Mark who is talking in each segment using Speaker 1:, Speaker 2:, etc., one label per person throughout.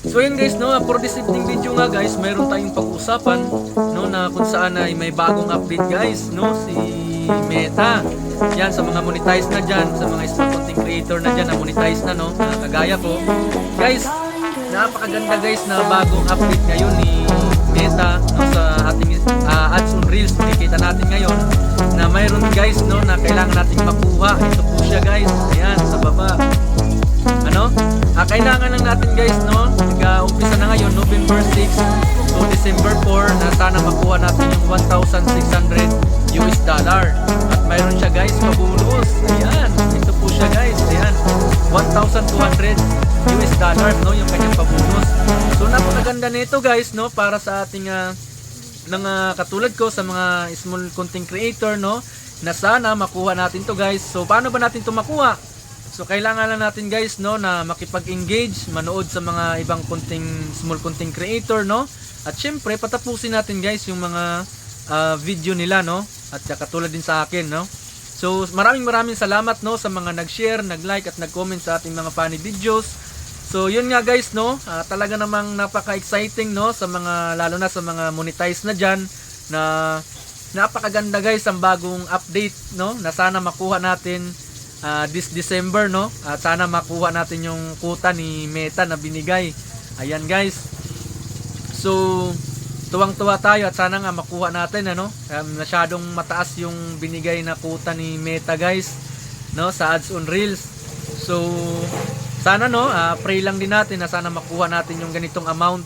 Speaker 1: So yun guys, no, for this evening video nga guys, mayroon tayong pag-usapan no na kung saan ay may bagong update guys, no, si Meta. Yan sa mga monetize na diyan, sa mga small content creator na diyan na monetize na no, na kagaya ko. Guys, napakaganda guys na bagong update ngayon ni Meta no sa ating ah, ads on reels makikita natin ngayon na mayroon guys no na kailangan nating makuha. Ito po siya guys. Ayan sa baba ano? Ah, kailangan lang natin guys, no? Nag-umpisa na ngayon, November 6 to December 4 na sana makuha natin yung 1,600 US dollar. At mayroon siya guys, pabonus. Ayan, ito po siya guys. Ayan, 1,200 US dollar, no? Yung kanyang pabonus. So, napakaganda nito guys, no? Para sa ating ah, mga katulad ko sa mga small content creator, no? Na sana makuha natin to guys. So, paano ba natin to makuha? So kailangan lang natin guys no na makipag-engage, manood sa mga ibang content small content creator no. At syempre patapusin natin guys yung mga ah, video nila no. At katulad din sa akin no. So maraming maraming salamat no sa mga nag-share, nag-like at nag-comment sa ating mga funny videos. So yun nga guys no, ah, talaga namang napaka-exciting no sa mga lalo na sa mga monetize na diyan na napakaganda guys ang bagong update no na sana makuha natin ah, this December no? At sana makuha natin yung kuta ni Meta na binigay. Ayan guys. So tuwang-tuwa tayo at sana nga makuha natin ano? Um, masyadong mataas yung binigay na kuta ni Meta guys no? Sa ads on reels. So sana no? Ah, pray lang din natin na sana makuha natin yung ganitong amount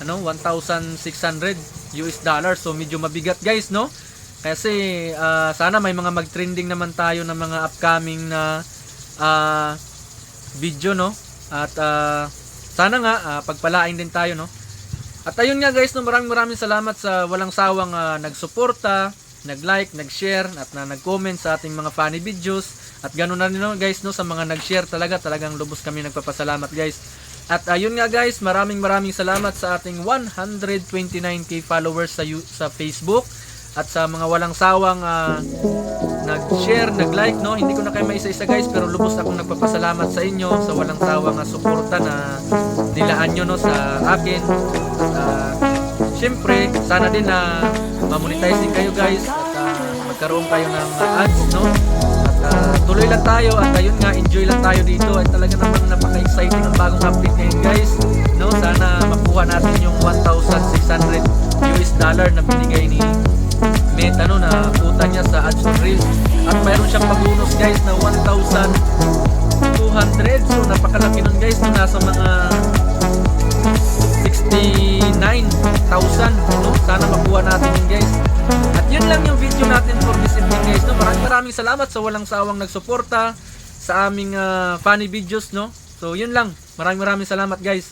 Speaker 1: ano? 1,600 US dollar so medyo mabigat guys no kasi ah, sana may mga mag-trending naman tayo ng mga upcoming na ah, video no. At ah, sana nga ah, pagpalain din tayo no. At ayun nga guys, no, maraming maraming salamat sa walang sawang ah, nagsuporta, nag-like, nag-share at na nag-comment sa ating mga funny videos. At ganoon na rin no, guys no sa mga nag-share talaga, talagang lubos kami nagpapasalamat guys. At ayun nga guys, maraming maraming salamat sa ating 129k followers sa sa Facebook at sa mga walang sawang ah, nag-share, nag-like, no? Hindi ko na kayo maisa-isa guys, pero lubos akong nagpapasalamat sa inyo sa walang sawang uh, suporta na nilaan nyo no sa akin. At ah, syempre, sana din na ma-monetize din kayo guys at ah, magkaroon kayo ng ah, ads, no? At ah, tuloy lang tayo at ayun nga, enjoy lang tayo dito at talaga namang napaka-exciting ang bagong update ngayon guys, no? Sana makuha natin yung 1,600 US dollar na binigay ni mayroon siyang pag-bonus guys na 1,200 so napakalaki nun guys no nasa mga 69,000 no sana makuha natin yun guys. At yun lang yung video natin for this evening guys no? Maraming maraming salamat sa walang sawang nagsuporta sa aming ah, funny videos no? So yun lang. Maraming maraming salamat guys